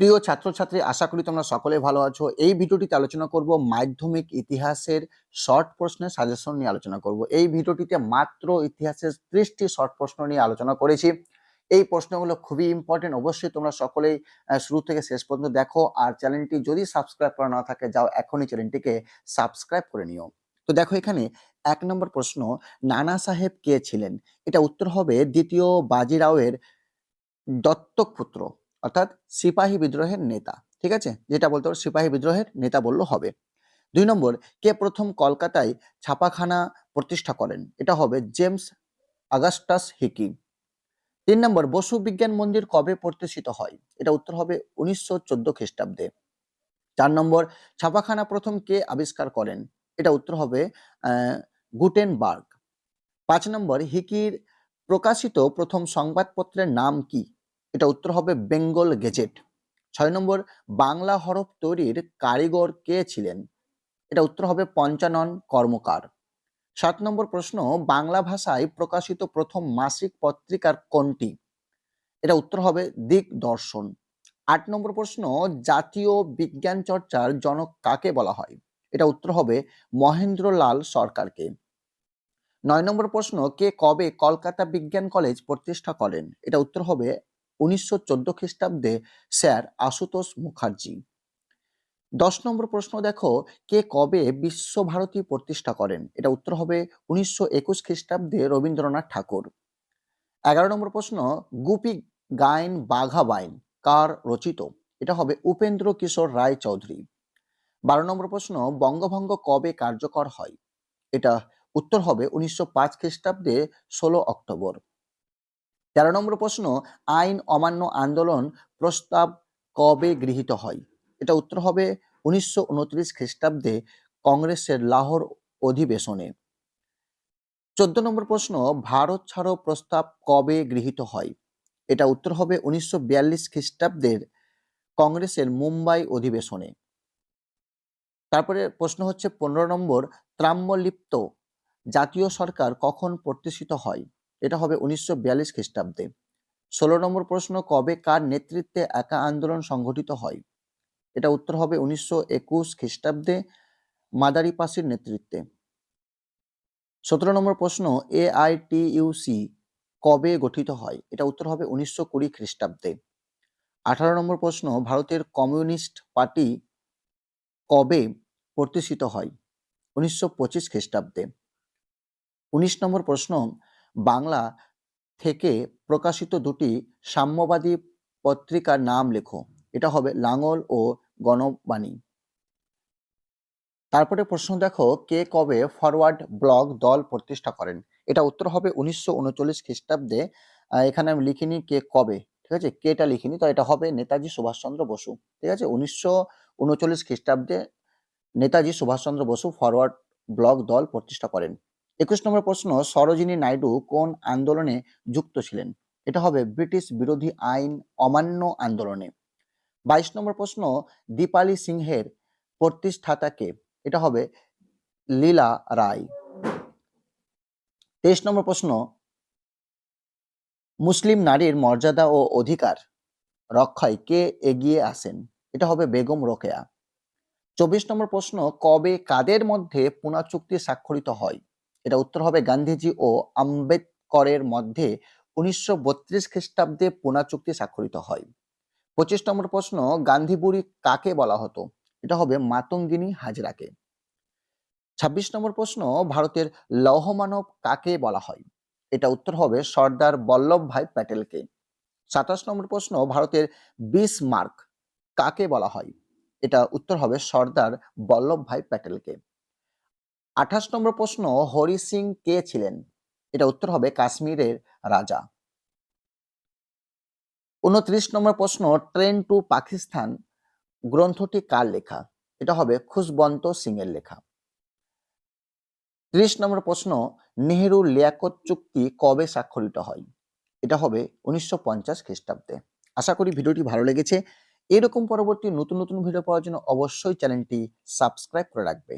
প্রিয় ছাত্রছাত্রী, আশা করি তোমরা সকলে ভালো আছো। এই ভিডিওটিতে আলোচনা করব মাধ্যমিক ইতিহাসের শর্ট প্রশ্নের সাজেশন নিয়ে আলোচনা করব। এই ভিডিওটিতে মাত্র ইতিহাসের ত্রিশটি শর্ট প্রশ্ন নিয়ে আলোচনা করেছি। এই প্রশ্নগুলো খুবই ইম্পর্টেন্ট অবশ্যই তোমরা সকলেই শুরু থেকে শেষ পর্যন্ত দেখো। আর চ্যানেলটি যদি সাবস্ক্রাইব করা না থাকে, যাও এখনই চ্যানেলটিকে সাবস্ক্রাইব করে নিও। তো দেখো এখানে এক নম্বর প্রশ্ন, নানা সাহেব কে ছিলেন? এটা উত্তর হবে দ্বিতীয় বাজিরাওয়ের দত্তক পুত্র। অর্থাৎ সিপাহী বিদ্রোহের নেতা, ঠিক আছে? যেটা বলতে পারো সিপাহী বিদ্রোহের নেতা বলল হবে। দুই নম্বর, কে প্রথম কলকাতায় ছাপাখানা প্রতিষ্ঠা করেন? এটা হবে জেমস আগাস্টাস হিকি তিন নম্বর, বসু বিজ্ঞান মন্দির কবে প্রতিষ্ঠিত হয়? এটা উত্তর হবে উনিশশো চোদ্দ খ্রিস্টাব্দে। চার নম্বর, ছাপাখানা প্রথম কে আবিষ্কার করেন? এটা উত্তর হবে গুটেনবার্গ। পাঁচ নম্বর, হিকির প্রকাশিত প্রথম সংবাদপত্রের নাম কি? এটা উত্তর হবে বেঙ্গল গেজেট। ছয় নম্বর, বাংলা হরফ তৈরির কারিগর কে ছিলেন? এটা উত্তর হবে পঞ্চানন কর্মকার। সাত নম্বর প্রশ্ন, বাংলা ভাষায় প্রকাশিত প্রথম মাসিক পত্রিকার কোনটি? এটা উত্তর হবে দিক দর্শন আট নম্বর প্রশ্ন, জাতীয় বিজ্ঞান চর্চার জনক কাকে বলা হয়? এটা উত্তর হবে মহেন্দ্রলাল সরকারকে। নয় নম্বর প্রশ্ন, কে কবে কলকাতা বিজ্ঞান কলেজ প্রতিষ্ঠা করেন? এটা উত্তর হবে উনিশশো চোদ্দ খ্রিস্টাব্দে স্যার আশুতোষ মুখার্জি। দশ নম্বর প্রশ্ন দেখো, কে কবে বিশ্বভারতী প্রতিষ্ঠা করেন? এটা উত্তর হবে উনিশশো একুশ খ্রিস্টাব্দে রবীন্দ্রনাথ ঠাকুর। এগারো নম্বর প্রশ্ন, গুপি গায়ন বাঘা বাইন, কার রচিত? এটা হবে উপেন্দ্র কিশোর রায় চৌধুরী। বারো নম্বর প্রশ্ন, বঙ্গভঙ্গ কবে কার্যকর হয়? এটা উত্তর হবে উনিশশো পাঁচ খ্রিস্টাব্দে ষোলো অক্টোবর। তেরো নম্বর প্রশ্ন, আইন অমান্য আন্দোলন প্রস্তাব কবে গৃহীত হয়? এটা উত্তর হবে উনিশশো উনত্রিশ খ্রিস্টাব্দে কংগ্রেসের লাহোর অধিবেশনে। চোদ্দ নম্বর প্রশ্ন, ভারত ছাড়ো প্রস্তাব কবে গৃহীত হয়? এটা উত্তর হবে উনিশশো বিয়াল্লিশ খ্রিস্টাব্দের কংগ্রেসের মুম্বাই অধিবেশনে। তারপরে প্রশ্ন হচ্ছে, পনেরো নম্বর ত্রাম্যলিপ্ত জাতীয় সরকার কখন প্রতিষ্ঠিত হয়? এটা হবে উনিশশো বিয়াল্লিশ খ্রিস্টাব্দে। ষোলো নম্বর প্রশ্ন, কবে কার নেতৃত্বে একা আন্দোলন সংগঠিত হয়? এটা উত্তর হবে উনিশশো একুশ খ্রিস্টাব্দে মাদারিপাসির নেতৃত্বে। সতেরো নম্বর প্রশ্ন, এআইটিইউসি কবে গঠিত হয়? এটা উত্তর হবে উনিশশো কুড়ি খ্রিস্টাব্দে। আঠারো নম্বর প্রশ্ন, ভারতের কমিউনিস্ট পার্টি কবে প্রতিষ্ঠিত হয়? উনিশশো পঁচিশ খ্রিস্টাব্দে। উনিশ নম্বর প্রশ্ন বাংলা থেকে প্রকাশিত দুটি সাম্যবাদী পত্রিকার নাম লেখো। এটা হবে লাঙল ও গণবাণী। তারপরে প্রশ্ন দেখো, কে কবে ফরওয়ার্ড ব্লক দল প্রতিষ্ঠা করেন? এটা উত্তর হবে উনিশশো উনচল্লিশ খ্রিস্টাব্দে। এখানে আমি লিখিনি কে কবে, ঠিক আছে? কেটা লিখিনি, তো এটা হবে নেতাজি সুভাষচন্দ্র বসু, ঠিক আছে? উনিশশো উনচল্লিশ খ্রিস্টাব্দে নেতাজি সুভাষচন্দ্র বসু ফরওয়ার্ড ব্লক দল প্রতিষ্ঠা করেন। একুশ নম্বর প্রশ্ন, সরোজিনী নাইডু কোন আন্দোলনে যুক্ত ছিলেন? এটা হবে ব্রিটিশ বিরোধী আইন অমান্য আন্দোলনে। বাইশ নম্বর প্রশ্ন, দীপালি সিংহের প্রতিষ্ঠাতা কে? এটা হবে লীলা রায়। তেইশ নম্বর প্রশ্ন, মুসলিম নারীর মর্যাদা ও অধিকার রক্ষায় কে এগিয়ে আসেন? এটা হবে বেগম রোকেয়া। চব্বিশ নম্বর প্রশ্ন, কবে কাদের মধ্যে পুনা চুক্তি স্বাক্ষরিত হয়? এটা উত্তর হবে গান্ধীজি ও আম্বেদকরের মধ্যে উনিশশো বত্রিশ খ্রিস্টাব্দে পুনা চুক্তি স্বাক্ষরিত হয়। পঁচিশ নম্বর প্রশ্ন, গান্ধী বুড়ি কাকে বলা হতো? এটা হবে মাতঙ্গিনী হাজরাকে। ছাব্বিশ নম্বর প্রশ্ন, ভারতের লৌহমানব কাকে বলা হয়? এটা উত্তর হবে সর্দার বল্লভ ভাই প্যাটেলকে। সাতাশ নম্বর প্রশ্ন, ভারতের বিস মার্ক কাকে বলা হয়? এটা উত্তর হবে সর্দার বল্লভ ভাই প্যাটেলকে। আঠাশ নম্বর প্রশ্ন, হরি সিং কে ছিলেন? এটা উত্তর হবে কাশ্মীরের রাজা। উনত্রিশ নম্বর প্রশ্ন, ট্রেন টু পাকিস্তান গ্রন্থটি কার লেখা? এটা হবে খুশবন্ত সিং এর লেখা। ত্রিশ নম্বর প্রশ্ন নেহেরু লিয়াকত চুক্তি কবে স্বাক্ষরিত হয়? এটা হবে উনিশশো পঞ্চাশ খ্রিস্টাব্দে। আশা করি ভিডিওটি ভালো লেগেছে। এরকম পরবর্তী নতুন নতুন ভিডিও পাওয়ার জন্য অবশ্যই চ্যানেলটি সাবস্ক্রাইব করে রাখবে।